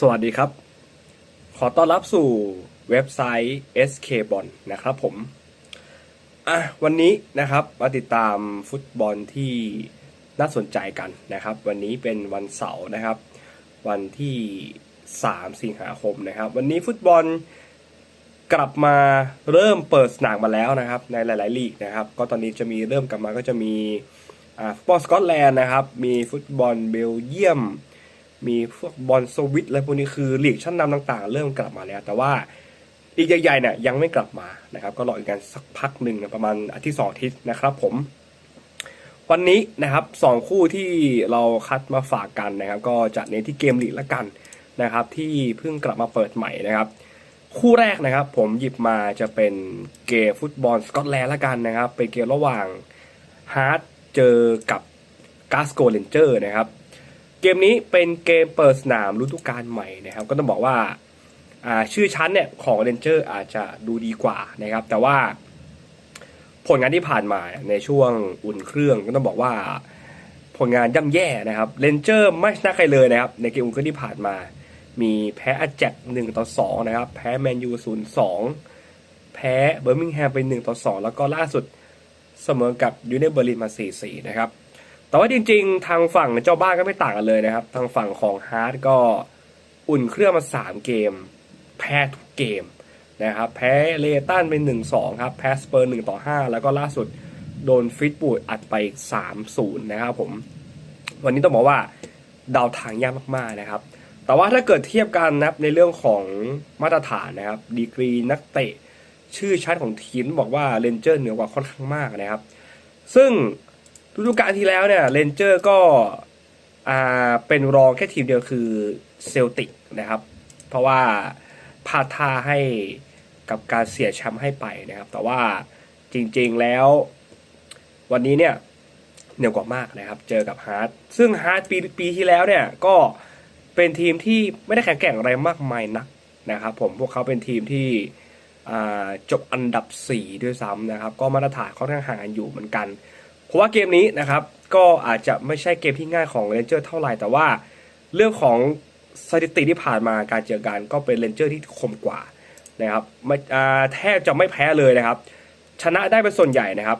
สวัสดีครับ ขอต้อนรับสู่เว็บไซต์ SK b o n นะครับผม อะวันนี้นะครับมาติดตามฟุตบอลที่น่าสนใจกันนะครับ วันนี้เป็นวันเสาร์นะครับ วันที่ 3 สิงหาคมนะครับ วันนี้ฟุตบอลกลับมาเริ่มเปิดสนามมาแล้วนะครับ ในหลาย ๆ ลีกนะครับ ก็ตอนนี้จะมีเริ่มกลับมาก็จะมีฟุตบอลสกอตแลนด์นะครับ มีฟุตบอลเบลเยียม มีพวกบอลสวิตอะไรพวกนี้คือหลีกชั้นนำต่างๆ เริ่มกลับมาแล้ว แต่ว่าอีกใหญ่ๆเนี่ยยังไม่กลับมานะครับ ก็รออีกกันสักพักหนึ่งประมาณอาทิตย์สองอาทิตย์นะครับ ผม วันนี้นะครับสองคู่ที่เราคัดมาฝากกันนะครับ ก็จะเน้นที่เกมลีกละกันนะครับ ที่เพิ่งกลับมาเปิดใหม่นะครับ คู่แรกนะครับ ผมหยิบมาจะเป็นเกมฟุตบอลสกอตแลนด์ละกันนะครับเป็นเกมระหว่างฮาร์ดเจอกับกาสโกเลนเจอร์นะครับ เกมนี้เป็นเกมเปิดสนามฤดูกาลใหม่นะครับ ก็ต้องบอกว่าอ่าชื่อชั้นเนี่ยของเรนเจอร์อาจจะดูดีกว่านะครับ แต่ว่าผลงานที่ผ่านมาในช่วงอุ่นเครื่องก็ต้องบอกว่าผลงานย่ำแย่นะครับเรนเจอร์ไม่ชนะใครเลยนะครับ ในเกมอุ่นเครื่องที่ผ่านมา มีแพ้อาแจ็คหนึ่งต่อสองนะครับ แพ้แมนยูศูนย์สองแพ้เบอร์มิงแฮมไปหนึ่งต่อสองแล้วก็ล่าสุดเสมอกับยูเนเบอร์ลินมาสี่สี่นะครับ แต่ว่าจริงๆ ทางฝั่งเจ้าบ้านก็ไม่ต่างกันเลยนะครับ ทางฝั่งของฮาร์ดก็อุ่นเครื่องมา 3 เกม แพ้ทุกเกมนะครับ แพ้เลตันเป็น 1-2 ครับ แพ้สเปอร์ 1 ต่อ 5 แล้วก็ล่าสุดโดนฟิตบูดอัดไปอีก 3-0 นะครับผม วันนี้ต้องบอกว่าดาวทางยากมากๆนะครับ แต่ว่าถ้าเกิดเทียบกันนะครับในเรื่องของมาตรฐานนะครับ ดีกรีนักเตะ ชื่อชั้นของทีมบอกว่าเรนเจอร์เหนือกว่าค่อนข้างมากนะครับ ซึ่ง ฤดูกาลที่แล้วเนี่ยเรนเจอร์ก็อ่าเป็นรองแค่ทีมเดียวคือเซลติกนะครับ เพราะว่าพลาดท่าให้กับการเสียแชมป์ให้ไปนะครับ แต่ว่าจริงๆแล้ววันนี้เนี่ยเหนือกว่ามากนะครับ เจอกับฮาร์ดซึ่งฮาร์ดปีปีที่แล้วเนี่ยก็เป็นทีมที่ไม่ได้แข็งแกร่งอะไรมากมายนักนะครับ ผมพวกเขาเป็นทีมที่จบอันดับ 4 ด้วยซ้ำนะครับ ก็มาตรฐานค่อนข้างห่างกันอยู่เหมือนกัน เพราะว่าเกมนี้นะครับ ก็อาจจะไม่ใช่เกมที่ง่ายของเรนเจอร์เท่าไหร่ แต่ว่าเรื่องของสถิติที่ผ่านมาการเจอกันก็เป็นเรนเจอร์ที่คมกว่านะครับไม่แทบจะไม่แพ้เลยนะครับ ชนะได้เป็นส่วนใหญ่นะครับ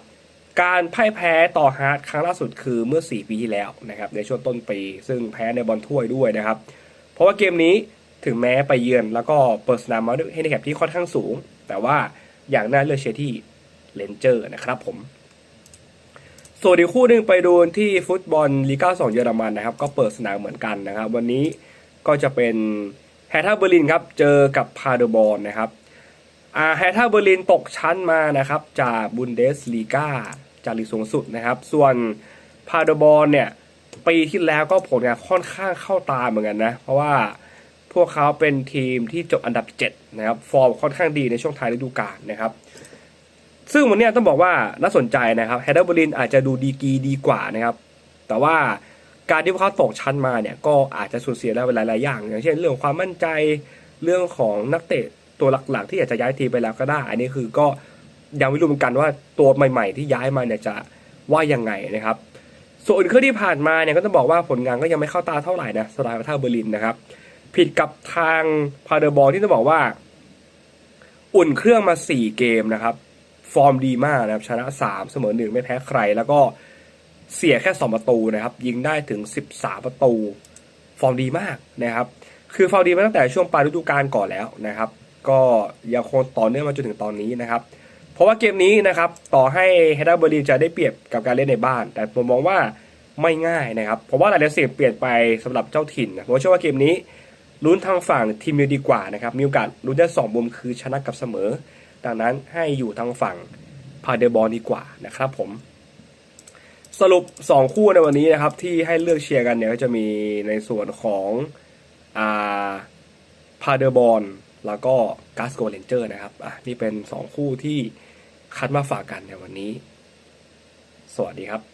การพ่ายแพ้ต่อฮาร์ดครั้งล่าสุดคือเมื่อ 4 ปีที่แล้วนะครับ ในช่วงต้นปี ซึ่งแพ้ในบอลถ้วยด้วยนะครับ เพราะว่าเกมนี้ถึงแม้ไปเยือนแล้วก็เปิดสนามมาด้วยให้ในแคปที่ค่อนข้างสูง แต่ว่าอย่างน่าเลือกเชียร์ที่เรนเจอร์นะครับผม ส่วนอีกคู่หนึ่งไปดูที่ฟุตบอลลีกา2เยอรมันนะครับ ก็เปิดสนามเหมือนกันนะครับ วันนี้ก็จะเป็นแฮท่าเบอร์ลินครับเจอกับพาเดอร์บอลนะครับอ่าแฮท่าเบอร์ลินตกชั้นมานะครับจากบุนเดสลีกาจากลีกสูงสุดนะครับ ส่วนพาเดอร์บอลเนี่ยปีที่แล้วก็ผลงานค่อนข้างเข้าตาเหมือนกันนะ เพราะว่าพวกเขาเป็นทีมที่จบอันดับ 7 นะครับ ฟอร์มค่อนข้างดีในช่วงท้ายฤดูกาลนะครับ ซึ่งวันนี้ต้องบอกว่าน่าสนใจนะครับแฮดเดอร์บรินอาจจะดูดีกีดีกว่านะครับ แต่ว่าการที่พวกเขาตกชั้นมาเนี่ยก็อาจจะสูญเสียแล้วหลายๆอย่าง อย่างเช่น เรื่องความมั่นใจเรื่องของนักเตะตัวหลักๆ ที่อยากจะย้ายทีมไปแล้วก็ได้ อันนี้คือก็ยังไม่รู้เหมือนกันว่าตัวใหม่ ๆ ที่ย้ายมาเนี่ยจะว่ายังไงนะครับ ส่วนอื่นที่ผ่านมาเนี่ยก็ต้องบอกว่าผลงานก็ยังไม่เข้าตาเท่าไหร่นะสไตล์ของท่าเบอร์ลินนะครับผิดกับทางพาเดอร์บอลที่ต้องบอกว่า อุ่นเครื่องมา 4 เกมนะครับ ฟอร์มดีมากนะครับชนะ 3 เสมอ 1 ไม่แพ้ใคร แล้วก็เสียแค่ 2 ประตูนะครับ ยิงได้ถึง 13 ประตู ฟอร์มดีมากนะครับ คือฟอร์มดีมาตั้งแต่ช่วงปลายฤดูกาลก่อนแล้วนะครับ ก็ยังคงต่อเนื่องมาจนถึงตอนนี้นะครับ เพราะว่าเกมนี้นะครับต่อให้เฮดเดอร์เบอร์ลินจะได้เปรียบกับการเล่นในบ้าน แต่ผมมองว่าไม่ง่ายนะครับเพราะว่าหลายๆสิ่งเปลี่ยนไปสำหรับเจ้าถิ่นนะผมเชื่อว่าเกมนี้ลุ้นทางฝั่งทีมเดียวดีกว่านะครับมีโอกาสลุ้นได้สองมุมคือชนะกับเสมอ ดังนั้นให้อยู่ทางฝั่งพาเดอร์บอลดีกว่านะครับผม สรุป 2 คู่ในวันนี้นะครับ ที่ให้เลือกเชียร์กันเนี่ยก็จะมีในส่วนของอ่าพาเดอร์บอลแล้วก็กาสโกเลนเจอร์นะครับอะนี่เป็น 2 คู่ที่คัดมาฝากกันในวันนี้ สวัสดีครับ